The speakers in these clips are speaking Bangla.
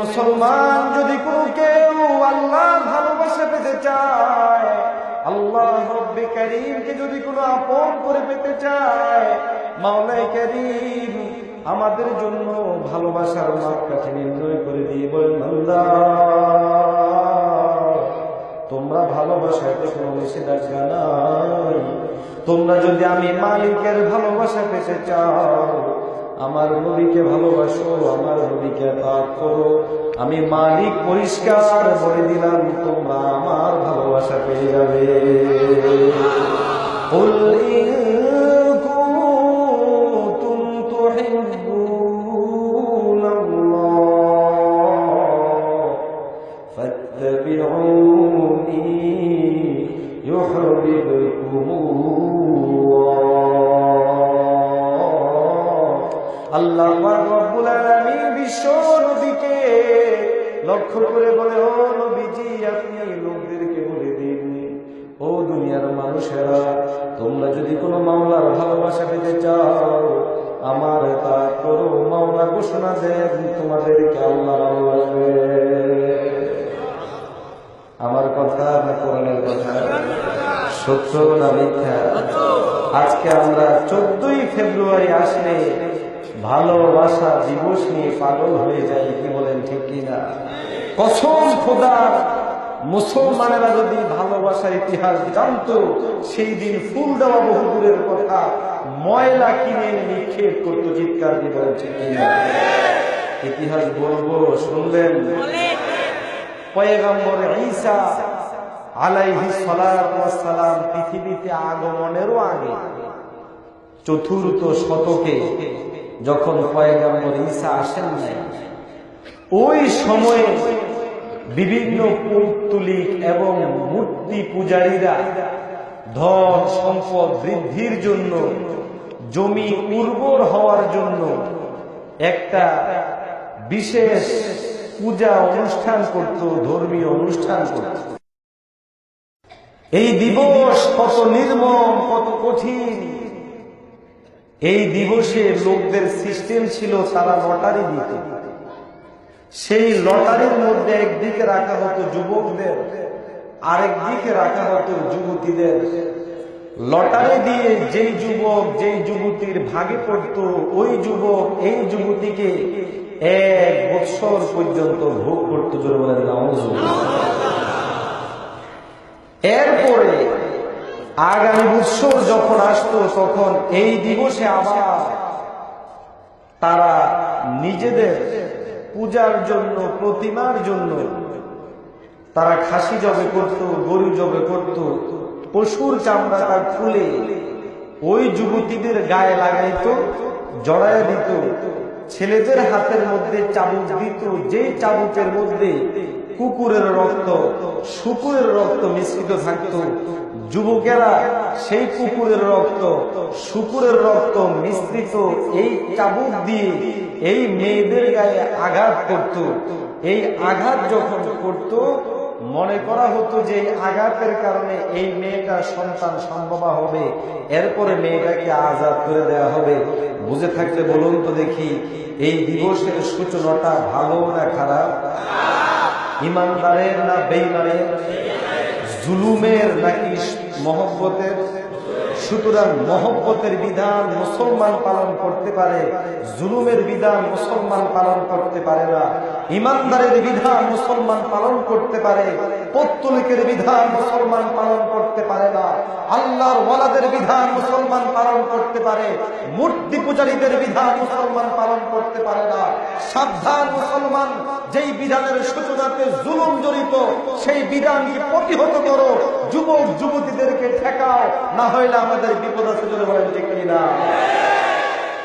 মুসলমান, যদি কোনো কেউ আল্লাহর ভালোবাসা পেতে চায়, আল্লাহ রব্বে করিমকে যদি কোনো আপন করে পেতে চায় মাওলাই করিম আমাদের জন্য ভালোবাসার মাপকাঠি নির্ণয় করে দিয়ে বলেন বান্দা তোমরা ভালোবাসায় তো কোনো নিষেধাজ্ঞা তোমরা যদি আমি মালিকের ভালোবাসা পেতে চাও আমার নবীকে ভালোবাসো, আমার নবীকে তাপ করো। আমি মালিক পরিষ্কার বলে দিলাম, তোমরা আমার ভালোবাসা পেয়ে যাবে। লক্ষ্য করে বলে, ও নবীজি, আপনি লোকদেরকে বলে দিন। ও দুনিয়ার মানুষেরা, তোমরা যদি কোনো মামলার ভালোবাসা পেতে চাও, আমার তা করো। মামলা ঘোষণা দেন আল্লাহ ভালোবাসবে আমার কথা না কোরআনের কথা? সত্য না মিথ্যা? আজকে আমরা চোদ্দই ফেব্রুয়ারি আসলে ভালোবাসা দিবস নিয়ে পাগল হয়ে যাই, কি কিনা কসম খোদা মুসলমানেরা যদি ভালোবাসার ইতিহাস জানতো সেই দিন ফুল দেওয়া বহুদূরের কথা ময়লা কিনে নিক্ষেপ করতো চিৎকার দিয়ে ইতিহাস বলব শুনলেন? পয়গম্বর ঈসা আলাইহি সালাম পৃথিবীতে আগমনেরও আগে চতুর্থ শতকে যখন পয়গম্বর ঈসা আসেন নাই ওই সময়ে বিভিন্ন পৌত্তলিক এবং মূর্তি পূজারীরা ধন সম্পদ বৃদ্ধির জন্য, জমি উর্বর হওয়ার জন্য একটা বিশেষ পূজা অনুষ্ঠান করত, ধর্মীয় অনুষ্ঠান করত। এই দিবস কত নির্মম, কত কঠিন। এই দিবসে লোকদের সিস্টেম ছিল তারা লটারি দিত। সেই লটারির মধ্যে একদিকে রাখা হতো যুবকদের, আরেক দিকে রাখা হতো যুবতীদের। লটারি দিয়ে যেই যুবক, যেই যুবতীর ভাগে পড়ত, ওই যুবক, এই যুবতীকে এক বছর পর্যন্ত ভোগ করতে এরপরে আগামী বৎসর যখন আসতো, তখন এই দিবসে আবার তারা নিজেদের পূজার জন্য, প্রতিমার জন্য। তারা খাসি জবে করত, গরু জবে করত, পশুর চামড়াটা খুলে ওই যুবতীদের গায়ে লাগাইতো, জড়ায় দিত, ছেলেদের হাতের মধ্যে চাবুক দিত যে চাবুকের মধ্যে কুকুরের রক্ত, শুকুরের রক্ত মিশ্রিত থাকত যুবকেরা সেই কুকুরের রক্ত, শুকুরের রক্ত মিশ্রিত এই চাবুক দিয়ে এই মেয়েদের গায়ে আঘাত করত। এই আঘাত যখন করত, মনে করা হতো যে আঘাতের কারণে এই মেয়েটার সন্তান সম্ভবা হবে। এরপরে মেয়েটাকে আজাদ করে দেওয়া হবে। বুঝে থাকলে বলুন তো দেখি, এই দিবসের সূচনাটা ভালো না খারাপ? ইমানদারের না বেইমানের? জুলুমের নাকি মহব্বতের? সুতরাং মহব্বতের বিধান মুসলমান পালন করতে পারে, জুলুমের বিধান মুসলমান পালন করতে পারে না। ইমানদারের বিধান মুসলমান পালন করতে পারে পত্তলিকের বিধান মুসলমান পালন করতে পারে না। আল্লাহর ওয়ালাদের বিধান মুসলমান পালন করতে পারে। মূর্তি পূজারীদের বিধান মুসলমান পালন করতে পারে না। সাবধান মুসলমান, যেই বিধানের সূচনাতে জুলুম জড়িত, সেই বিধানকে প্রতিহত করো। যুবক, যুবতীদেরকে ঠেকাও। না হইলে আমাদের বিপদ আছে যদি বলেন ঠিক কিনা?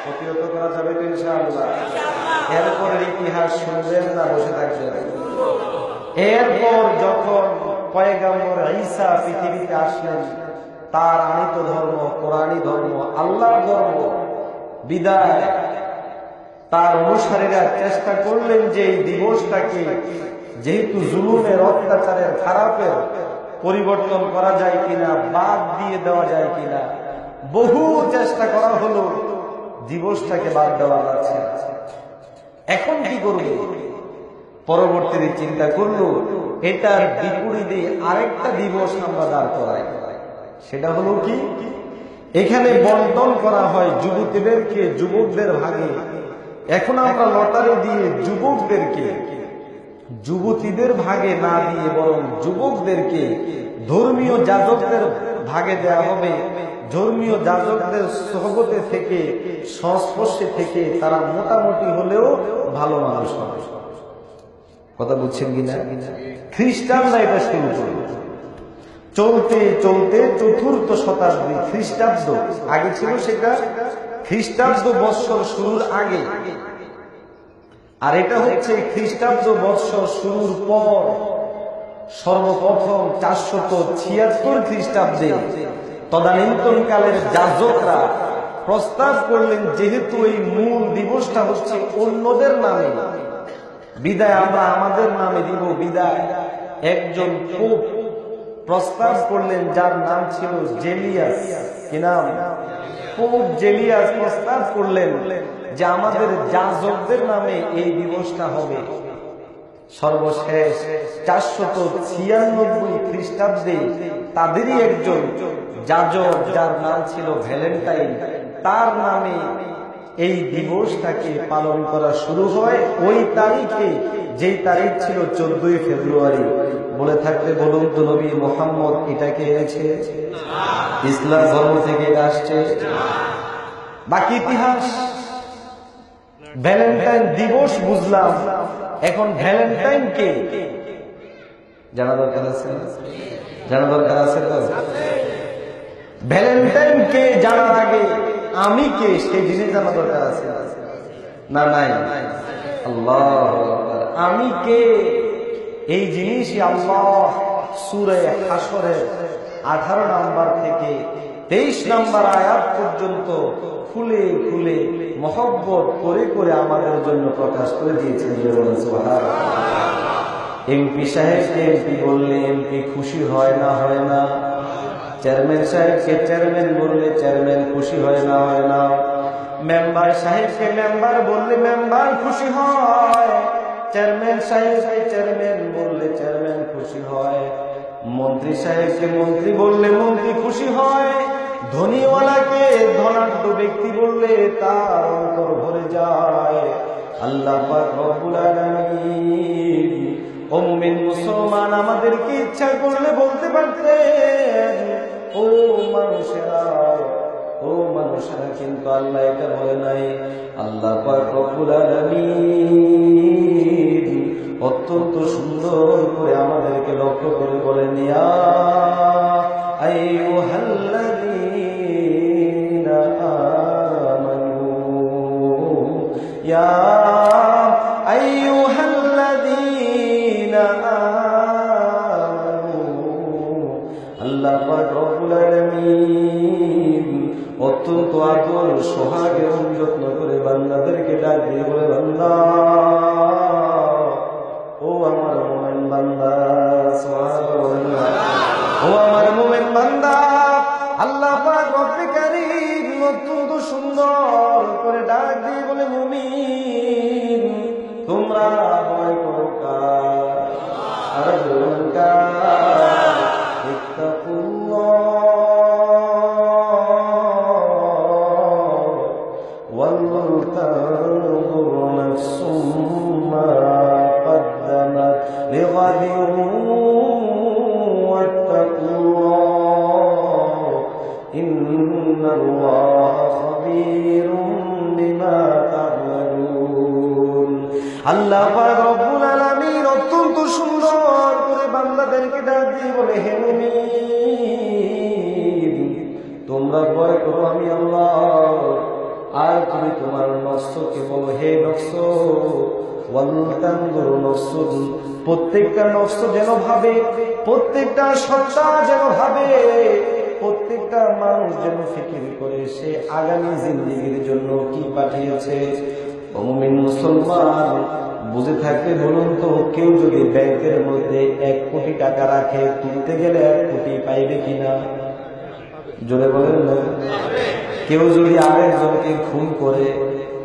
প্রতিহত করা যাবে তো ইনশাআল্লাহ। এরপরে ইতিহাস শুনবেন না, বসে থাকবেন। এরপর যখন পয়গাম্বর ঈসা পৃথিবীতে আসলেন, তার আনিত ধর্ম, কোরআনী ধর্ম, আল্লাহর ধর্ম বিদায় তার অনুসারীরা চেষ্টা করলেন যে এই দিবসটাকে, যেহেতু জুলুমের, অত্যাচারের, খারাপের পরিবর্তন করা যায় কিনা, বাদ দিয়ে দেওয়া যায় কিনা, বহু চেষ্টা করা হলো, দিবসটাকে বাদ দেওয়া যাচ্ছে। এখন কি করবে পরবর্তীতে চিন্তা করল, এটার বিপরীতে আরেকটা দিবস আমরা দাঁড় করাই। সেটা হলো কি? এখানে বন্টন করা হয় যুবতীদেরকে, যুবকদের ভাগে। এখন আমরা লটারি দিয়ে যুবকদেরকে, যুবতীদের ভাগে না দিয়ে বরং যুবকদেরকে ধর্মীয় যাজকদের ভাগে দেয়া হবে। ধর্মীয় যাজকদের সহগতে থেকে, সংস্পর্শে থেকে তারা মোটামুটি হলেও ভালো মানুষ হবে। কথা বুঝছেন কিনা? খ্রিস্টানরা এটা শুরু করল। চলতে চলতে চতুর্থ শতাব্দী খ্রিস্টাব্দ, আগে ছিল সেটা খ্রিস্টাব্দ বৎসর শুরুর আগে। আর এটা হচ্ছে খ্রিস্টাব্দ বৎসর শুরুর পর সর্বপ্রথম চারশত ছিয়াত্তর খ্রিস্টাব্দে তদানীন্তন কালের যাজকরা প্রস্তাব করলেন, যেহেতু এই মূল দিবসটা হচ্ছে অন্যদের নামে বিদায় আমরা আমাদের নামে দিব বিদায়। একজন পোপ প্রস্তাব করলেন, যার নাম ছিল জেলিয়াস। কি নাম? পোপ জেলিয়াস প্রস্তাব করলেন যে আমাদের যাজকদের নামে এই দিবসটা হবে। সর্বশেষ চারশত ছিয়ানব্বই খ্রিস্টাব্দে তাদেরই একজন যাজক, যার নাম ছিল ভ্যালেন্টাইন, তার নামে এই দিবসটাকে পালন করা শুরু হয় ওই তারিখে, যেই তারিখ ছিল চোদ্দই ফেব্রুয়ারি। বলে থাকতে বলুন তো নবী মোহাম্মদ এটাকে এনেছে? ইসলাম ধর্ম থেকে আসছে? বাকি ইতিহাস। ভ্যালেন্টাইন দিবস বুঝলাম। এখন ভ্যালেন্টাইন কে? জানা দরকার আছে জানা দরকার আছে ভ্যালেন্টাইন কে জানার আগে আমি কে? সেই জিনিস জানা দরকার আছে। না, নাই। আল্লাহ আমি কে? এই জিনিস আল্লাহ সুরে হাসরের আঠারো নাম্বার থেকে তেইশ নাম্বার আয়াত পর্যন্ত খুলে খুলে মহব্বত করে করে আমাদের জন্য প্রকাশ করে দিয়েছেন। এমপি সাহেবকে এমপি বললে এমপি খুশি হয় না হয় না। চেয়ারম্যান সাহেবকে চেয়ারম্যান বললে চেয়ারম্যান খুশি হয় না হয় না। মেম্বার সাহেবকে মেম্বার বললে মেম্বার খুশি হয়। চেয়ারম্যান সাহেব সাহেবকে চেয়ারম্যান বললে চেয়ারম্যান খুশি হয়। মন্ত্রী সাহেবকে মন্ত্রী বললে মন্ত্রী খুশি হয়। ধনীওয়ালাকে ধনাঢ্য ব্যক্তি বললে তার অন্তর ভরে যায়। আল্লাহ মুসলমান আমাদেরকে ইচ্ছা করলে বলতে পারতেন। ও মানুষেরা ও মানুষেরা কিন্তু আল্লাহ এটা বলে নাই। আল্লাহ অত্যন্ত সুন্দর করে আমাদেরকে লক্ষ্য করে বলেন, ইয়া ইয়া সোহাগ এবং যত্ন করে বান্দাদেরকে ডাক দিয়ে তোমরা ভয় করো আমি আল্লাহ। আর তুমি তোমার নষ্টকে বলো, হে নষ্ট প্রত্যেকটা নষ্ট যেন ভাবে, প্রত্যেকটা সত্তা যেন ভাবে, প্রত্যেকটা মানুষ যেন ফিকির করে সে আগামী জিন্দিগির জন্য কি পাঠিয়েছে। অমুমিন মুসলমান, বুঝে থাকতে বলুন তো, কেউ যদি ব্যাংকের মধ্যে এক কোটি টাকা রাখে, তুলতে গেলে এক কোটি পাইবে কিনা? জোরে বলেন না। কেউ যদি আরেকজনকে খুন করে,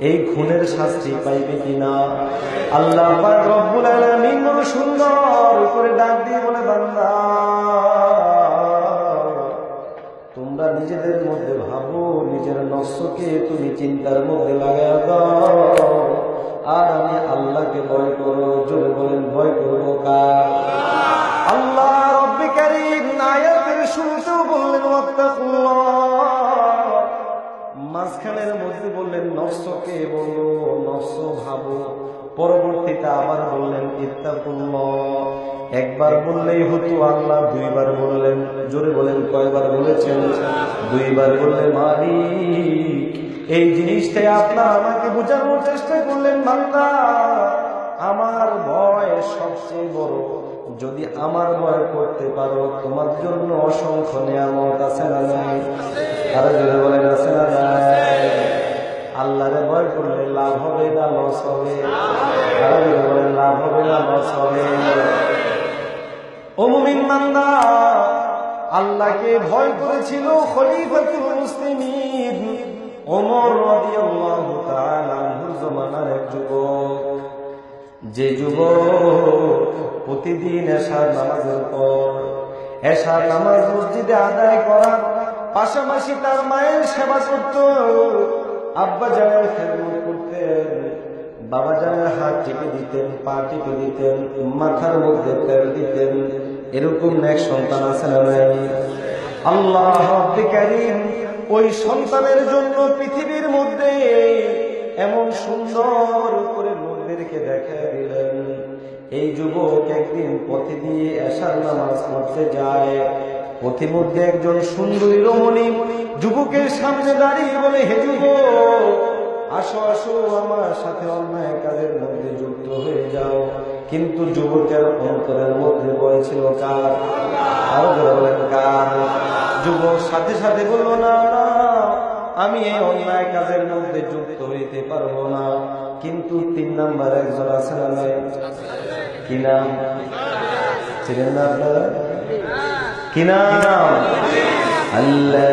এই খুনের শাস্তি পাইবে কিনা? আল্লাহ সুন্দর করে ডাক দিয়ে বলে, বান্দা নিজেদের মধ্যে ভাবো, নিজের নস্যকে তুমি চিন্তার মধ্যে লাগাই দাও। আর আমি আল্লাহকে ভয় করো, জোরে বলেন ভয় করব কার? আল্লাহ রব্বি কারীম আয়াতের শুরুতেও বললেন মাঝখানের মধ্যে বললেন নফসকে বলো নফস ভাবো। পরবর্তীতে আবার বললেন, ইত্তাকুল্লাহ। একবার বললেই হতো আল্লাহ, দুইবার বললেন, জোরে বলেন, কয়বার বলেছেন? দুইবার বললেন মালিক, এই জিনিসটাই আপনার আমাকে বোঝানোর চেষ্টা করলেন মাল্লা আমার ভয় সবচেয়ে বড়। যদি আমার ভয় করতে পারো, তোমার জন্য অসংখ্য নিয়ামত আছে না নাই? আরও যদি বলেন, আছে না নাই? আল্লাহরে ভয় করলে লাভ হবে না, লস হবে। আরও যদি বলেন, লাভ হবে না, লস হবে। ও মুমিন বান্দা, আল্লাহকে ভয় করেছিল খলিফাতুল মুসলিমিন। ওমর রাদিয়াল্লাহু তাআলা জমানার এক যুবক। যে যুবক প্রতিদিন এশার নামাজের পর এশার নামাজ মসজিদে আদায় করা পাশাপাশি তার মায়ের সেবা করত। আব্বা জানের খেদমত করতেন, বাবা জানের হাত টিপে দিতেন, পা টিপে দিতেন, মাথার মধ্যে তেল দিতেন এরকম এক সন্তান আছে না নাই? আল্লাহ ওই সন্তানের জন্য পৃথিবীর মধ্যে এমন সুন্দর করে লোকদেরকে দেখা দিলেন। এই যুবক একদিন পথে দিয়ে এশার নামাজ পড়তে যায়। পথে মধ্যে একজন সুন্দরী রমণী যুবকের সামনে দাঁড়িয়ে বলে, হে যুবক, আসো আসো, আমার সাথে অন্যায় কাজের মধ্যে যুক্ত হয়ে যাও। কিন্তু যুবকের অন্তরের মধ্যে বলছিল কার? আরও বলেন, কার? যুবক সাথে সাথে বলল, না আমি এই অন্যায় কাজের মধ্যে যুক্ত হইতে পারব না। কিন্তু তিন নাম্বার একজন আছে না কি নাম? ছিলেন না আপনারা? কি নাম? আল্লাহ